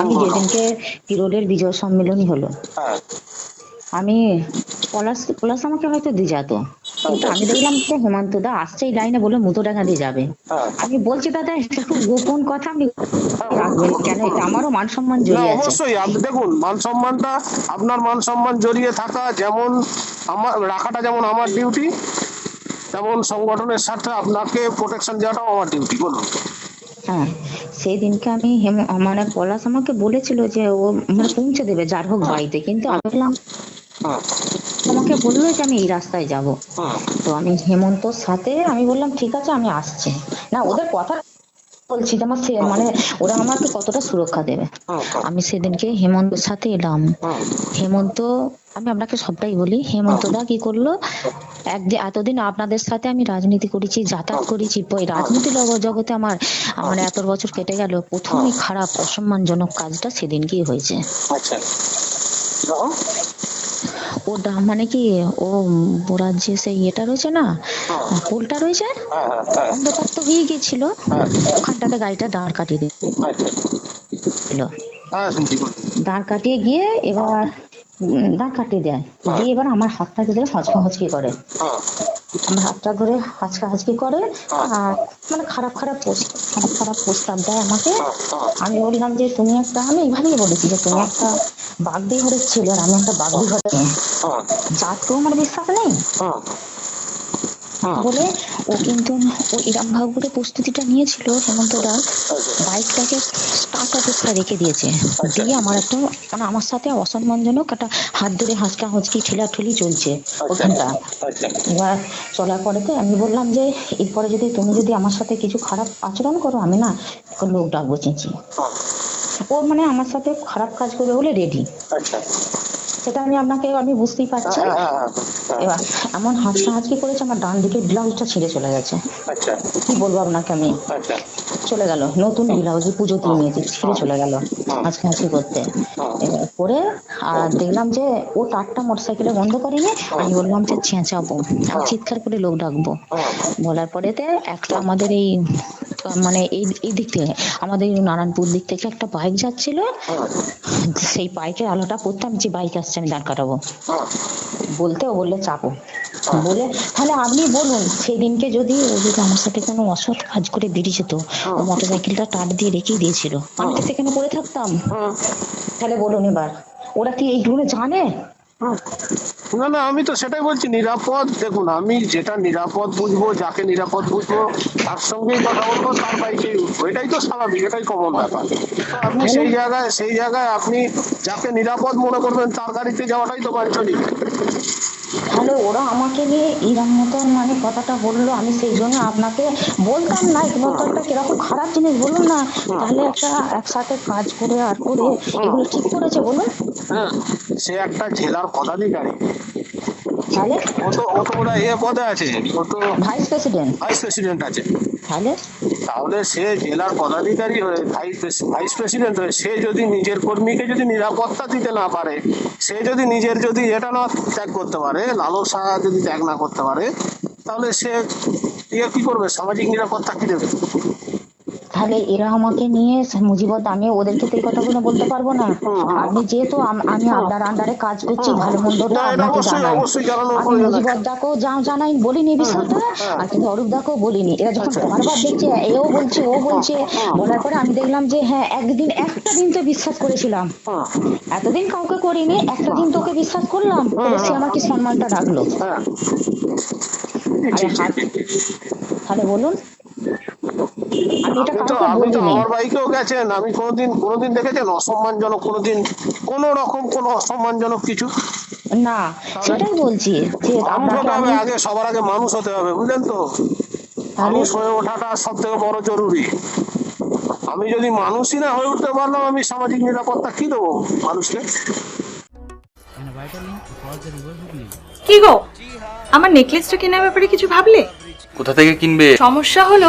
আমি যেদিনকে কিরোলের বিজয় সম্মেলনী হলো। হ্যাঁ। আমি পলাশ পলাশ আমাকে হয়তো দিয়ে যেত। কিন্তু আমি দেখলাম তো হেমন্ত দা আসছে এই লাইনে বলে মুতোডাঙ্গা দিয়ে যাবে। হ্যাঁ। আমি বলছি দাদা এটা খুব গোপন কথা আপনি রাখবেন কেন? এটা আমারও মান সম্মান জড়িয়ে আছে। অবশ্যই আপনি দেখুন মান সম্মানটা আপনার মান সম্মান জড়িয়ে থাকা যেমন আমার রাখাটা যেমন আমার ডিউটি তেমন সংগঠনের সাথে আপনাকে প্রোটেকশন দেওয়াটাও আমার ডিউটি বলুন। হ্যাঁ সেই দিনকে আমি হেম- মানে পলাশ আমাকে বলেছিল যে ও মানে পৌঁছে দেবে যার হোক বাড়িতে। কিন্তু আমি বললাম আমাকে বলল যে আমি এই রাস্তায় যাব। তো আমি হেমন্তর সাথে আমি বললাম ঠিক আছে আমি আসছি। না ওদের কথা বলছি যে আমার সে- মানে ওরা আমাকে কতটা সুরক্ষা দেবে। আমি সেদিনকে হেমন্তর সাথে এলাম। হেমন্ত আমি আপনাকে সবটাই বলি হেমন্ত দা কি করল এক যে এতদিন আপনাদের সাথে আমি রাজনীতি করেছি যাতায়াত করেছি ওই রাজনীতি জগতে আমার আমার এত বছর কেটে গেল। প্রথমই খারাপ অসম্মানজনক কাজটা সেদিনকেই হয়েছে। আচ্ছা। ও ডা- মানে কি ও যে সেই ইয়েটা রয়েছে না? পোলটা রয়েছে? হ্যাঁ হ্যাঁ হ্যাঁ। অন্ধকার তো হয়ে গেছিল। হ্যাঁ। ওখানটাতে গাড়িটা দাঁড় কাটিয়ে আচ্ছা। দিল হ্যাঁ বলুন। দাঁড় কাটিয়ে গিয়ে এবার দাঁড় কাটিয়ে দেয়। দিয়ে এবার আমার হাতটা ধরে হচকা হচকি করে। হ্যাঁ। আমার হাতটা ধরে হাঁচকা হাঁচকি করে আর মানে খারাপ খারাপ খারাপ খারাপ প্রস্তাব দেয় আমাকে। হ্যাঁ হ্যাঁ। আমি বললাম যে তুমি একটা আমি এইভাবেই বলেছি যে তুমি একটা বাগদি ঘরের ছেলে আর আমি একটা বাগদি ঘরের হ্যাঁ তো আমার বিশ্বাস নেই। হ্যাঁ হ্যাঁ। বলে ও কিন্তু ও এরম ভাব করে প্রস্তুতিটা নিয়েছিল হেমন্তদা বাইকটাকে স্টার্ট অবস্থায় রেখে দিয়েছে। দিয়ে আমার একটা মানে আমার সাথে অসম্মানজনক একটা হাত ধরে হাঁচকা হাঁচকি ঠেলাঠেলি চলছে। ওখানটা। আচ্ছা। এবার চলার পরে তো আমি বললাম যে এরপরে যদি তুমি যদি আমার সাথে কিছু খারাপ আচরণ করো আমি না লোক ডাকবো চেঁচিয়ে। হ্যাঁ। ও মানে আমার সাথে খারাপ কাজ করবে বলে রেডি আচ্ছা। সেটা আমি আপনাকে আমি বুঝতেই পারছি। হ্যাঁ হ্যাঁ হ্যাঁ হ্যাঁ। এবার এমন হাঁচকি করেছে আমার ডান দিকে ব্লাউজটা ছিঁড়ে চলে গেছে। আচ্ছা। কি বলব আপনাকে আমি? আচ্ছা। চলে গেল নতুন ব্লাউজ পুজো দিয়ে নিয়েছি ছিঁড়ে চলে গেল হাঁচকি হাঁচকি করতে। এবার করে আর দেখলাম যে ও টাটটা মোটরসাইকেলে বন্ধ করেনি আমি বললাম যে আমি চিৎকার করে লোক ডাকবো। হ্যাঁ। বলার পরেতে একটা আমাদের এই মানে এই দিক থেকে, আমাদের নারায়ণপুর দিক থেকে একটা বাইক যাচ্ছিল। সেই বাইকের আলোটা পড়তাম যে বাইক আসছে, আমি দাঁড় কাটাবো বলতে ও বললে, চাপো। বলে, তাহলে আপনি বলুন সেই দিনকে যদি ও যদি আমার সাথে কোনো অসৎ কাজ করে বেরিয়ে যেত ও মোটর সাইকেলটা টাট দিয়ে রেখেই দিয়েছিল। আমি তো সেখানে পড়ে থাকতাম। তাহলে বলুন এবার, ওরা কি এইগুলো জানে? না না, আমি তো সেটাই বলছি, নিরাপদ, দেখুন, আমি যেটা নিরাপদ বুঝব, যাকে নিরাপদ বুঝব, তার সঙ্গেই কথা বলব, তার বাইকেই উঠবো। এটাই তো স্বাভাবিক, এটাই কমন ব্যাপার। আপনি সেই জায়গায় সেই জায়গায় আপনি যাকে নিরাপদ মনে করবেন, তার গাড়িতে যাওয়াটাই তো বাঞ্ছনিক তাহলে ওরা আমাকে নিয়ে এরম মতন মানে কথাটা বলল, আমি সেই জন্য আপনাকে বলতাম না কিন্তু একটা কীরকম খারাপ জিনিস, বলুন না। তাহলে একটা একসাথে কাজ করে আর করে এগুলো ঠিক করেছে, বলুন। হ্যাঁ সে একটা জেলার পদাধিকারী। তাহলে? ও তো ও তো ওরা এ পদে আছে। ও তো ভাইস প্রেসিডেন্ট ভাইস প্রেসিডেন্ট আছে। তাহলে? তাহলে সে জেলার পদাধিকারী হয়ে ভাইস ভাইস প্রেসিডেন্ট হয়ে সে যদি নিজের কর্মীকে যদি নিরাপত্তা দিতে না পারে সে যদি নিজের যদি এটা না ত্যাগ করতে পারে লালসা যদি ত্যাগ না করতে পারে তাহলে সে ইয়ে কি করবে? সামাজিক নিরাপত্তা কি দেবে? তাহলে এরা আমাকে নিয়ে মুজিবত আমি ওদেরকে তো এই কথাগুলো বলতে পারব না। আপনি যেহেতু আমি আপনার আন্ডারে কাজ করছি ভালো মন্দটা না, আপনাকে জানাই। আমি মুজিবত দাকেও যা জানাই বলিনি এই বিষয়টা আর কিন্তু অরূপ দাকেও বলিনি। এরা যখন বারবার দেখছে এও বলছে ও বলছে বলার পরে আমি দেখলাম যে হ্যাঁ একদিন একটা দিন তো বিশ্বাস করেছিলাম। হ্যাঁ। এতদিন কাউকে করিনি একটা দিন তোকে বিশ্বাস করলাম সে আমার কি সম্মানটা রাখল। হ্যাঁ। তাহলে বলুন। আমি এটা কাউকে বলিনি। আমার বাইকেও গেছেন। আমি কোনোদিন কোনোদিন দেখেছেন? অসম্মানজনক কোনোদিন কোনো রকম কোনো অসম্মানজনক কিছু? না সেটাই বলছি যে মানুষ আপনাকে হতে আমি হবে আগে সবার আগে মানুষ হতে হবে বুঝলেন তো? মানুষ হয়ে ওঠাটা সব থেকে বড় জরুরি। আমি যদি মানুষই না হয়ে উঠতে পারলাম আমি সামাজিক নিরাপত্তা কি দেবো মানুষকে. কি গো? আমার নেকলেসটা কেনার ব্যাপারে কিছু ভাবলে? কোথা থেকে কিনবে? সমস্যা হলো